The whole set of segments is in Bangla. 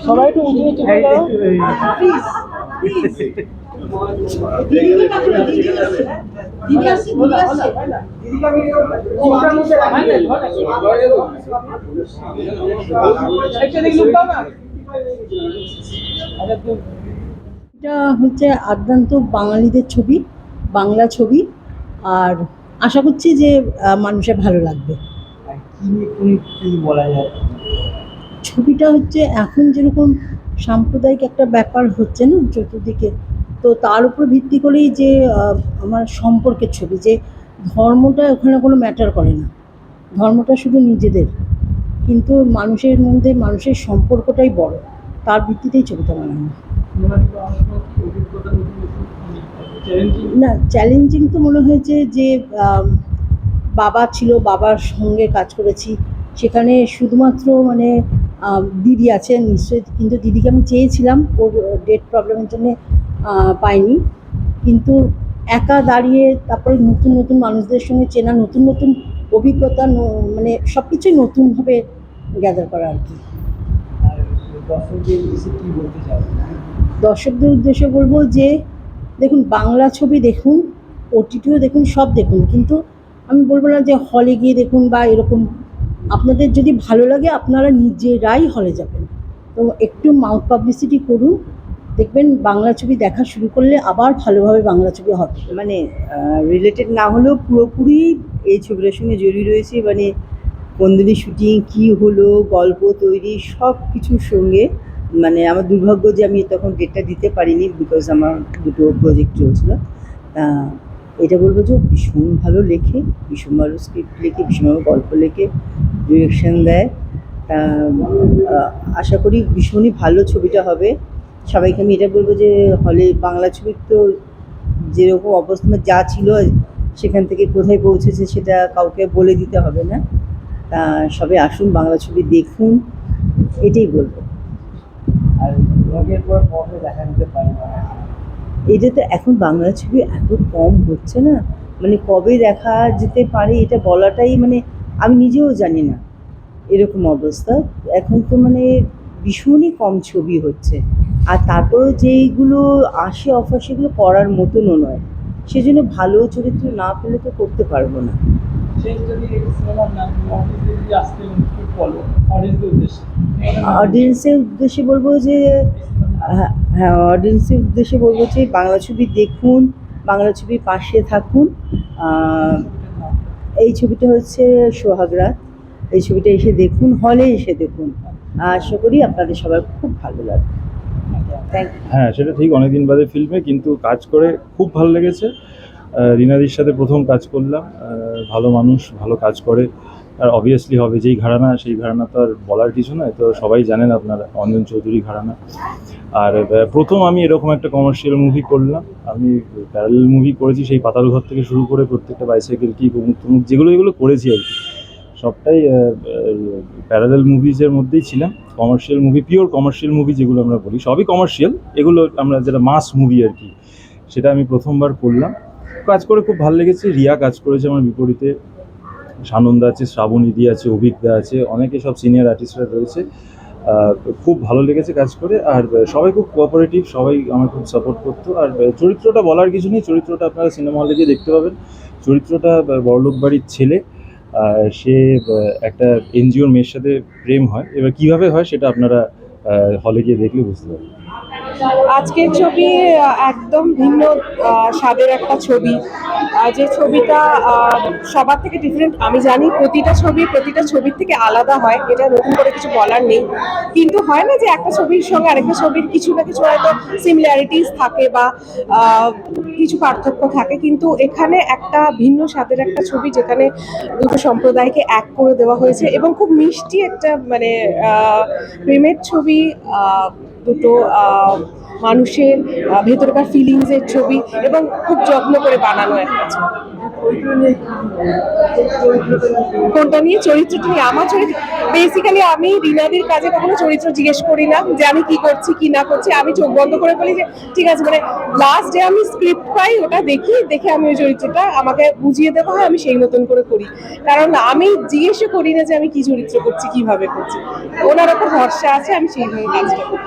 সবাই একটু উঁচু এটা হচ্ছে আদ্যান্ত বাঙালিদের ছবি বাংলা ছবি। আর আশা করছি যে মানুষের ভালো লাগবে। আর কি নিয়ে কোন- কি বলা যায়? ছবিটা হচ্ছে এখন যেরকম সাম্প্রদায়িক একটা ব্যাপার হচ্ছে না চতুর্দিকে, তো তার উপর ভিত্তি করেই যে আমার সম্পর্কের ছবি, যে ধর্মটা ওখানে কোনো ম্যাটার করে না। ধর্মটা শুধু নিজেদের, কিন্তু মানুষের মধ্যে মানুষের সম্পর্কটাই বড়, তার ভিত্তিতেই ছবিটা বানানো। না চ্যালেঞ্জিং তো মনে হয়েছে যে বাবা ছিল, বাবার সঙ্গে কাজ করেছি, সেখানে শুধুমাত্র মানে দিদি আছে নিশ্চয়ই কিন্তু দিদিকে আমি চেয়েছিলাম ওর ডেট প্রবলেমের জন্য পাইনি কিন্তু একা দাঁড়িয়ে তারপরে নতুন নতুন মানুষদের সঙ্গে চেনা নতুন নতুন অভিজ্ঞতা মানে সব কিছুই নতুনভাবে গ্যাদার করা আর কি। দর্শকদের উদ্দেশ্যে বলব যে দেখুন বাংলা ছবি দেখুন ওটিটিও দেখুন সব দেখুন। কিন্তু আমি বলব না যে হলে গিয়ে দেখুন বা এরকম আপনাদের যদি ভালো লাগে, আপনারা নিজেরাই হলে যাবেন। তো একটু মাউথ পাবলিসিটি করুন। দেখবেন বাংলা ছবি দেখা শুরু করলে আবার ভালোভাবে বাংলা ছবি হবে। মানে রিলেটেড না হলেও পুরোপুরি এই ছবিটার সঙ্গে জড়িয়ে রয়েছে। মানে কন্দলি শুটিং কি হলো, গল্প তৈরি, সব কিছুর সঙ্গে। মানে আমার দুর্ভাগ্য যে আমি তখন ডেটটা দিতে পারিনি বিকজ আমার দুটো প্রজেক্ট চলছিল। এটা বলব যে ভীষণ ভালো লেখে, ভীষণ ভালো স্ক্রিপ্ট লেখে, ভীষণ ভালো গল্প লেখে ডিরেকশন দেয়। তা আশা করি ভীষণই ভালো ছবিটা হবে। সবাইকে আমি এটা বলব যে হলে বাংলা ছবির তো যেরকম অবস্থা মানে যা ছিল সেখান থেকে কোথায় পৌঁছেছে সেটা কাউকে বলে দিতে হবে না। তা সবাই আসুন, বাংলা ছবি দেখুন, এটাই বলব। আর দেখা যেতে পারে এটা তো এখন বাংলা ছবি এত কম হচ্ছে না মানে কবে দেখা যেতে পারে এটা বলাটাই মানে আমি নিজেও জানি না এরকম অবস্থা। এখন তো মানে ভীষণই কম ছবি হচ্ছে। আর তারপরেও যেইগুলো আসে অফার সেগুলো করার মতনও নয়। সেজন্য ভালো চরিত্র না পেলে তো করতে পারব না। অডিয়েন্সের উদ্দেশ্যে বলব যে হ্যাঁ, হ্যাঁ অডিয়েন্সের উদ্দেশ্যে বলব যে বাংলা ছবি দেখুন বাংলা ছবির পাশে থাকুন। এই ছবিটা হচ্ছে সোহাগরাত। এই ছবিটা এসে দেখুন হলে এসে দেখুন। আশা করি আপনাদের সবার খুব ভালো লাগবে। হ্যাঁ সেটা ঠিক অনেকদিন বাদে ফিল্মে কিন্তু কাজ করে খুব ভালো লেগেছে। রিনাদির সাথে প্রথম কাজ করলাম। ভালো মানুষ ভালো কাজ করে। আর অবভিয়াসলি হবে যেই ঘরানা, সেই ঘরানা তো আর বলার কিছু নয়, তো সবাই জানেন আপনারা অঞ্জন চৌধুরী ঘরানা। আর প্রথম আমি এরকম একটা কমার্শিয়াল মুভি করলাম, আমি প্যারাল মুভি করেছি, সেই পাতাল ঘর থেকে শুরু করে প্রত্যেকটা বাইসাইকেল কি তুমুক যেগুলো যেগুলো করেছি আর কি। সবটাই প্যারালেল মুভিজের মধ্যেই ছিলাম commercial movie pure commercial movie যেগুলো আমরা বলি, সবই কমার্শিয়াল এগুলো আমরা যেটা মাস মুভি আর কি, সেটা আমি প্রথমবার করলাম। কাজ করে খুব ভালো লেগেছে, রিয়া কাজ করেছে আমার বিপরীতে। সানন্দা আছে, শ্রাবণীদি আছে, অভিজ্ঞা আছে, অনেকে সব সিনিয়র আর্টিস্টরা রয়েছে। খুব ভালো লেগেছে কাজ করে। আর সবাই খুব কোঅপারেটিভ সবাই আমার খুব সাপোর্ট করতো। আর চরিত্রটা বলার কিছু নেই। চরিত্রটা আপনারা সিনেমা হলে গিয়ে দেখতে পাবেন। চরিত্রটা বড়লোক বাড়ির ছেলে। সে একটা এনজিওর মেয়ের সাথে প্রেম হয়। এবার কীভাবে হয় সেটা আপনারা হলে গিয়ে দেখলে বুঝতে পারবেন। আজকের ছবি একদম ভিন্ন স্বাদের একটা ছবি। যে ছবিটা সবার থেকে ডিফারেন্ট আমি জানি প্রতিটা ছবি প্রতিটা ছবির থেকে আলাদা হয়, এটা নতুন করে কিছু বলার নেই। কিন্তু হয় না যে একটা ছবির সঙ্গে আরেকটা ছবির কিছু না কিছু হয়তো সিমিলারিটিস থাকে বা কিছু পার্থক্য থাকে। কিন্তু এখানে একটা ভিন্ন স্বাদের একটা ছবি যেখানে দুটো সম্প্রদায়কে এক করে দেওয়া হয়েছে এবং খুব মিষ্টি একটা মানে প্রেমের ছবি দুটো মানুষের ভেতরকার ফিলিংসের ছবি এবং খুব যত্ন করে বানানো একটা ছবি। কোনটা নিয়ে? চরিত্রটা নিয়ে। আমার চরিত্র বেসিক্যালি আমি রিনাদির কাজে কখনো চরিত্র জিজ্ঞেস করি না, যে আমি কি করছি, কি না করছি। আমি চোখ বন্ধ করে বলি যে, ঠিক আছে মানে লাস্ট ডে আমি স্ক্রিপ্ট পাই, ওটা দেখি, দেখে আমি ওই চরিত্রটা আমাকে বুঝিয়ে দেওয়া হয়, আমি সেই মতন করে করি। কারণ আমি জিজ্ঞেসও করি না যে আমি কি চরিত্র করছি, কীভাবে করছি। ওনার ওপর ভরসা আছে, আমি সেইভাবে কাজটা করি।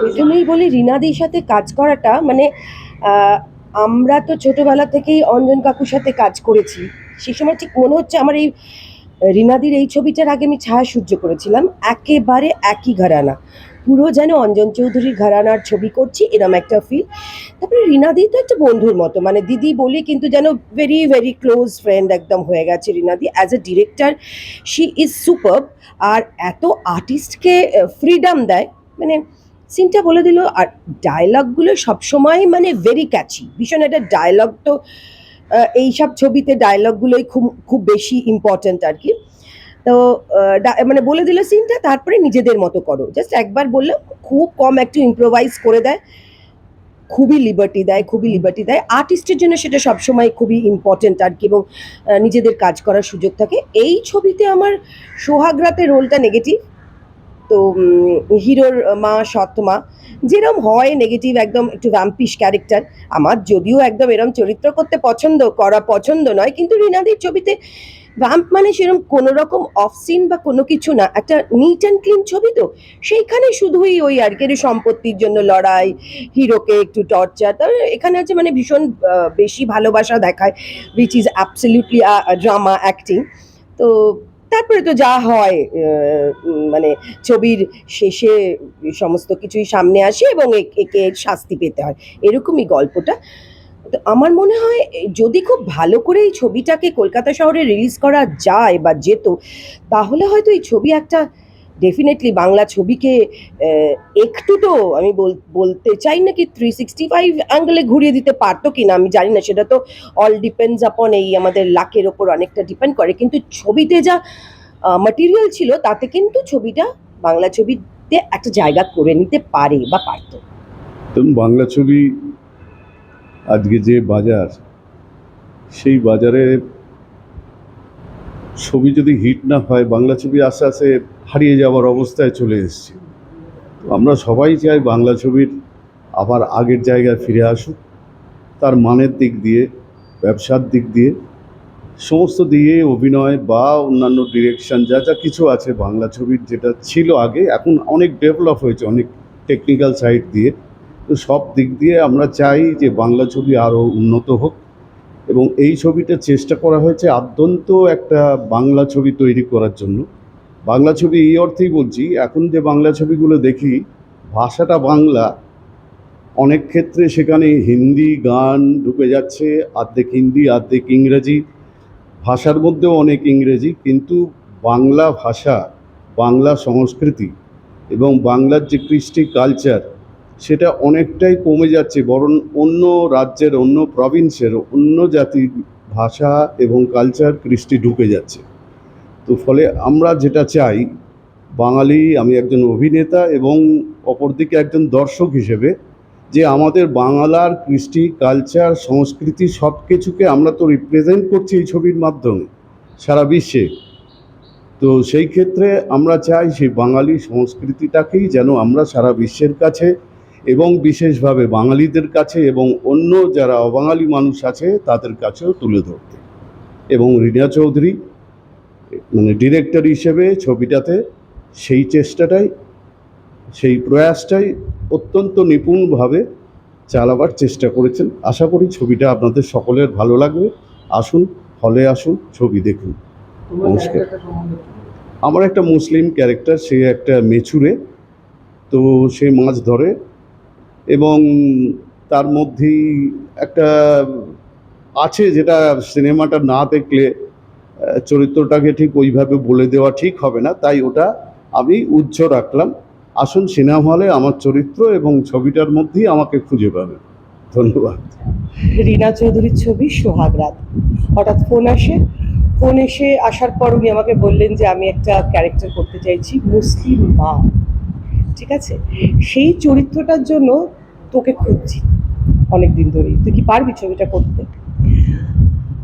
প্রথমেই বলি, রিনাদির সাথে কাজ করাটা মানে আমরা তো ছোটবেলা থেকেই অঞ্জন কাকুর সাথে কাজ করেছি। সেই সময় ঠিক মনে হচ্ছে আমার এই রিনাদির এই ছবিটার আগে আমি ছায়া সূর্য করেছিলাম। একেবারে একই ঘরানা। পুরো যেন অঞ্জন চৌধুরীর ঘরানার ছবি করছি, এরম একটা ফিল তারপরে রিনাদি তো একটা বন্ধুর মতো। মানে দিদি বলি কিন্তু যেন ভেরি ভেরি ক্লোজ ফ্রেন্ড একদম হয়ে গেছে রিনাদি। As a director she is super আর এত আর্টিস্টকে ফ্রিডম দেয়। মানে সিনটা বলে দিল, আর ডায়লগগুলো সবসময় মানে ভেরি ক্যাচি ভীষণ একটা ডায়লগ তো এইসব ছবিতে ডায়লগগুলোই খুব খুব বেশি ইম্পর্ট্যান্ট আর কি। তো মানে বলে দিল সিনটা তারপরে নিজেদের মতো করো। জাস্ট একবার বললাম খুব কম একটু ইম্প্রোভাইজ করে দেয়। খুবই লিবার্টি দেয়, খুবই লিবার্টি দেয়। আর্টিস্টের জন্য সেটা সবসময় খুবই ইম্পর্টেন্ট আর কি, এবং নিজেদের কাজ করার সুযোগ থাকে। এই ছবিতে আমার সোহাগরাতে রোলটা নেগেটিভ তো হিরোর মা সৎ মা যেরম হয় নেগেটিভ একদম একটু ভ্যাম্পিশ ক্যারেক্টার আমার যদিও একদম এরম চরিত্র করতে পছন্দ, করা পছন্দ নয়, কিন্তু রিনাদির ছবিতে ভ্যাম্প মানে সেরকম কোনো রকম অফ সিন বা কোনো কিছু না, একটা নিট অ্যান্ড ক্লিন ছবি তো। সেইখানে শুধুই ওই আর কি, সম্পত্তির জন্য লড়াই, হিরোকে একটু টর্চার তার এখানে হচ্ছে মানে ভীষণ বেশি ভালোবাসা দেখায় which is absolutely drama acting তো তারপরে তো যা হয় মানে ছবির শেষে সমস্ত কিছুই সামনে আসে এবং একে শাস্তি পেতে হয়। এরকমই গল্পটা। তো আমার মনে হয়, যদি খুব ভালো করে এই ছবিটাকে কলকাতা শহরে রিলিজ করা যায় বা যেত, তাহলে হয়তো এই ছবি একটা ডেফিনেটলি বাংলা ছবিকে একটু তো আমি বল- বলতে চাই না কি থ্রি সিক্সটি ফাইভ অ্যাঙ্গেলে ঘুরিয়ে দিতে পারতো কিনা, আমি জানি না। সেটা তো অল ডিপেন্ডস আপন এই আমাদের লাকের ওপর অনেকটা ডিপেন্ড করে। কিন্তু ছবিতে যা মাটেরিয়াল ছিল, তাতে কিন্তু ছবিটা বাংলা ছবিতে একটা জায়গা করে নিতে পারে বা পারতো। বাংলা ছবি আজকে যে বাজার, সেই বাজারে ছবি যদি হিট না হয়, বাংলা ছবি আস্তে আস্তে হারিয়ে যাওয়ার অবস্থায় চলে এসেছে। তো আমরা সবাই চাই বাংলা ছবির আবার আগের জায়গায় ফিরে আসুক। তার মানের দিক দিয়ে, ব্যবসার দিক দিয়ে, সমস্ত দিয়ে অভিনয় বা অন্যান্য ডিরেকশন যা যা কিছু আছে বাংলা ছবির যেটা ছিল আগে, এখন অনেক ডেভেলপ হয়েছে, অনেক টেকনিক্যাল সাইড দিয়ে। তো সব দিক দিয়ে আমরা চাই যে বাংলা ছবি আরও উন্নত হোক এবং এই ছবিটা চেষ্টা করা হয়েছে আদ্যন্ত একটা বাংলা ছবি তৈরি করার জন্য। বাংলা ছবি এই অর্থেই বলছি, এখন যে বাংলা ছবিগুলো দেখি, ভাষাটা বাংলা। অনেক ক্ষেত্রে সেখানে হিন্দি গান ঢুকে যাচ্ছে আর্ধেক হিন্দি আর্ধেক ইংরেজি। ভাষার মধ্যেও অনেক ইংরেজি, কিন্তু বাংলা ভাষা, বাংলা সংস্কৃতি এবং বাংলার যে কৃষ্টি কালচার সেটা অনেকটাই কমে যাচ্ছে, বরং অন্য রাজ্যের, অন্য প্রভিন্সের অন্য জাতির ভাষা এবং কালচার কৃষ্টি ঢুকে যাচ্ছে। তো ফলে আমরা যেটা চাই, বাঙালি, আমি একজন অভিনেতা এবং অপরদিকে একজন দর্শক হিসেবে, যে আমাদের বাংলার কৃষ্টি, কালচার, সংস্কৃতি সব কিছুকে আমরা তো রিপ্রেজেন্ট করছি এই ছবির মাধ্যমে, সারা বিশ্বে। তো সেই ক্ষেত্রে আমরা চাই সেই বাঙালি সংস্কৃতিটাকেই যেন আমরা সারা বিশ্বের কাছে এবং বিশেষভাবে বাঙালিদের কাছে এবং অন্য যারা অবাঙালি মানুষ আছে, তাদের কাছেও তুলে ধরতে। এবং রিনা চৌধুরী মানে ডিরেক্টর হিসেবে ছবিটাতে সেই চেষ্টাটাই, সেই প্রয়াসটাই অত্যন্ত নিপুণভাবে চালাবার চেষ্টা করেছেন। আশা করি ছবিটা আপনাদের সকলের ভালো লাগবে। আসুন, হলে আসুন, ছবি দেখুন। নমস্কার। আমার একটা মুসলিম ক্যারেক্টার, সে একটা মেচুরে তো সে মাছ ধরে এবং তার মধ্যেই একটা আছে যেটা সিনেমাটা না দেখলে চরিত্রটাকে ঠিক ওইভাবে বলে দেওয়া ঠিক হবে না, তাই ওটা আমি উজ্জ্ব রাখলাম। আসুন সিনেমা হলে আমার চরিত্র এবং ছবিটার মধ্যেই আমাকে খুঁজে পাবে। ধন্যবাদ। রিনা চৌধুরীর ছবি সোহাগরাত। হঠাৎ ফোন আসে। ফোন এসে আসার পর উনি আমাকে বললেন যে, আমি একটা ক্যারেক্টার করতে চাইছি, মুসলিম মা। ঠিক আছে? সেই চরিত্রটার জন্য তোকে খুঁজছি অনেক দিন ধরেই। তুই কি পারবি ছবিটা করতে?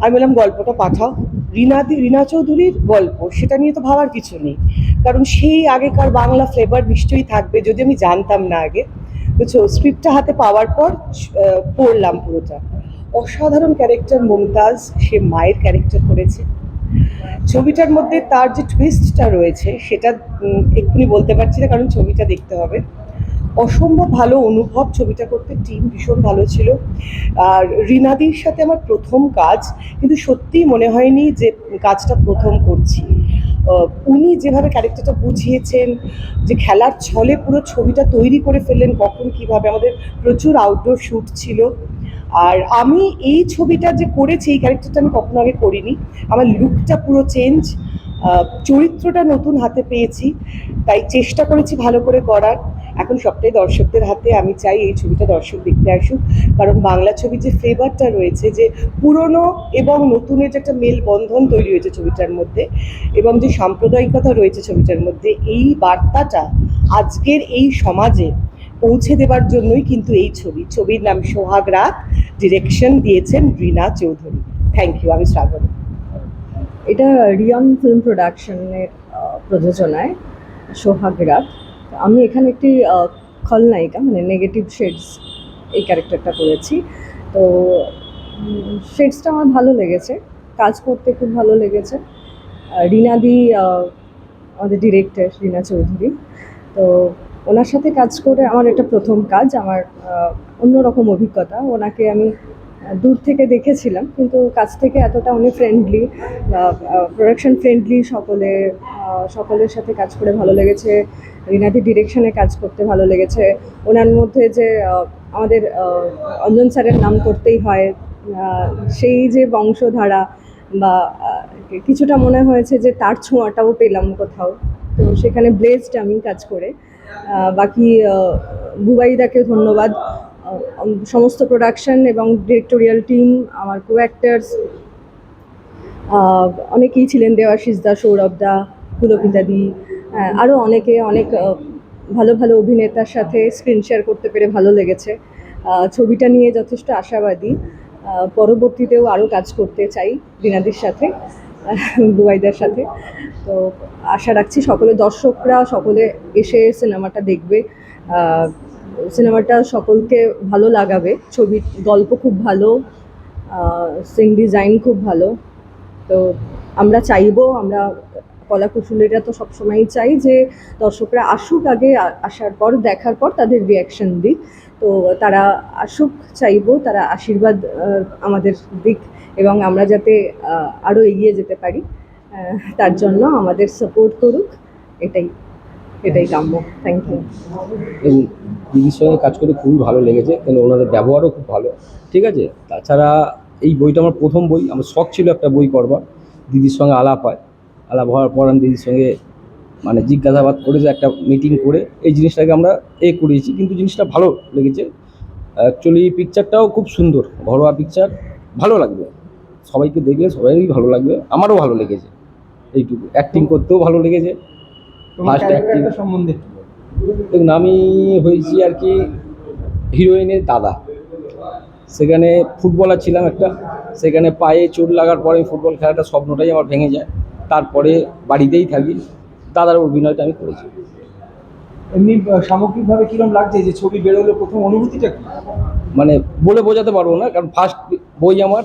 আমি বললাম, গল্পটা পাঠাও। রিনাদি, রিনা চৌধুরীর গল্প, সেটা নিয়ে তো ভাবার কিছু নেই। কারণ সেই আগেকার বাংলা ফ্লেভার নিশ্চয়ই থাকবে, যদি আমি জানতাম না আগে। তো স্ক্রিপ্টটা হাতে পাওয়ার পর পড়লাম পুরোটা। অসাধারণ ক্যারেক্টার মমতাজ, সে মায়ের ক্যারেক্টার করেছে। ছবিটার মধ্যে তার যে টুইস্টটা রয়েছে, সেটা এক্ষুনি বলতে পারছি না, কারণ ছবিটা দেখতে হবে। অসম্ভব ভালো অনুভব ছবিটা করতে টিম ভীষণ ভালো ছিল। আর রিনাদির সাথে আমার প্রথম কাজ, কিন্তু সত্যিই মনে হয়নি যে কাজটা প্রথম করছি। উনি যেভাবে ক্যারেক্টারটা বুঝিয়েছেন, যে খেলার ছলে পুরো ছবিটা তৈরি করে ফেললেন, কখন কীভাবে আমাদের প্রচুর আউটডোর শ্যুট ছিল। আর আমি এই ছবিটা যে করেছি, এই ক্যারেক্টারটা আমি কখনো আগে করিনি। আমার লুকটা পুরো চেঞ্জ চরিত্রটা নতুন হাতে পেয়েছি, তাই চেষ্টা করেছি ভালো করে করার। এখন সবটাই দর্শকদের হাতে। আমি চাই এই ছবিটা দর্শক দেখতে আসুক। কারণ বাংলা ছবির যে ফ্লেভারটা রয়েছে, যে পুরনো এবং নতুনের যে একটা মেলবন্ধন তৈরি হয়েছে ছবিটার মধ্যে এবং যে সাম্প্রদায়িকতা রয়েছে ছবিটার মধ্যে, এই বার্তাটা আজকের এই সমাজে পৌঁছে দেবার জন্যই কিন্তু এই ছবি। ছবির নাম সোহাগ রাত ডিরেকশন দিয়েছেন রিনা চৌধুরী। থ্যাংক ইউ আমি শ্রাবণ এটা রিয়ন ফিল্ম প্রোডাকশনের প্রযোজনায় সোহাগ রাত। আমি এখানে একটি খলনায়িকা মানে নেগেটিভ শেডস এই ক্যারেক্টারটা করেছি। তো শেডসটা আমার ভালো লেগেছে, কাজ করতে খুব ভালো লেগেছে। রিনাদি আমাদের ডিরেক্টর রিনা চৌধুরী। তো, ওনার সাথে কাজ করে আমার এটা প্রথম কাজ, আমার অন্যরকম অভিজ্ঞতা। ওনাকে আমি দূর থেকে দেখেছিলাম, কিন্তু কাছ থেকে এতটা উনি ফ্রেন্ডলি প্রোডাকশন ফ্রেন্ডলি সকলে সকলের সাথে কাজ করে ভালো লেগেছে রিনাদি ডিরেকশনে কাজ করতে ভালো লেগেছে। ওনার মধ্যে যে আমাদের অঞ্জন স্যারের নাম করতেই হয় সেই যে বংশধারা বা কিছুটা মনে হয়েছে যে তার ছোঁয়াটাও পেলাম কোথাও। তো সেখানে ব্লেসড আমি কাজ করে। বাকি বুবাইদাকে ধন্যবাদ। সমস্ত প্রোডাকশন এবং ডিরেক্টোরিয়াল টিম আমার কো অ্যাক্টার্স অনেকেই ছিলেন দেওয়াশিস দা, সৌরভ দা পুলকিতাদি আরও অনেকে, অনেক ভালো ভালো অভিনেতার সাথে স্ক্রিন শেয়ার করতে পেরে ভালো লেগেছে। ছবিটা নিয়ে যথেষ্ট আশাবাদী। পরবর্তীতেও আরও কাজ করতে চাই রিনাদির সাথে বুবাইদার সাথে। তো আশা রাখছি সকলে, দর্শকরা সকলে এসে সিনেমাটা দেখবে। সিনেমাটা সকলকে ভালো লাগাবে। ছবির গল্প খুব ভালো সিন ডিজাইন খুব ভালো। তো আমরা চাইব, আমরা কলাকুশলীরা তো সবসময়ই চাই যে দর্শকরা আসুক আগে আসার পর, দেখার পর তাদের রিয়াকশন দিক। তো তারা আসুক, চাইব, তারা আশীর্বাদ আমাদের দিক এবং আমরা যাতে আরও এগিয়ে যেতে পারি। তার জন্য আমাদের সাপোর্ট করুক, এটাই। এটাই কাম্য। থ্যাংক ইউ দিদির সঙ্গে কাজ করে খুবই ভালো লেগেছে, কেন ওনাদের ব্যবহারও খুব ভালো। ঠিক আছে? তাছাড়া এই বইটা আমার প্রথম বই, আমার শখ ছিল একটা বই করবার দিদির সঙ্গে আলাপ হয়। আলাপ হওয়ার পর আমি দিদির সঙ্গে মানে জিজ্ঞাসাবাদ করে যে একটা মিটিং করে এই জিনিসটাকে আমরা এ করিয়েছি। কিন্তু জিনিসটা ভালো লেগেছে। অ্যাকচুয়ালি পিকচারটাও খুব সুন্দর। ঘরোয়া পিকচার ভালো লাগবে। সবাইকে দেখলে সবাই ভালো লাগবে। আমারও ভালো লেগেছে। এইটুকু। অ্যাক্টিং করতেও ভালো লেগেছে। ফার্স্ট অ্যাক্টিং সম্বন্ধে। দেখুন আমি হয়েছি আর কি হিরোইনের দাদা। সেখানে ফুটবলার ছিলাম একটা। সেখানে পায়ে চোট লাগার পরে ফুটবল খেলাটা স্বপ্নটাই আমার ভেঙে যায়। তারপরে বাড়িতেই থাকি। দাদার অভিনয়টা আমি করেছি। এমনি সামগ্রিকভাবে কিরম লাগছে যে ছবি বেরোলো? প্রথম অনুভূতিটা কি? মানে বলে বোঝাতে পারব না কারণ ফার্স্ট বই আমার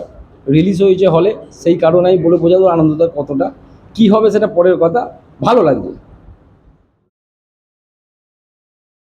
রিলিজ হয়েছে হলে সেই কারণে আমি বলে বোঝাতে আনন্দটা কতটা। কি হবে সেটা পরের কথা। ভালো লাগছে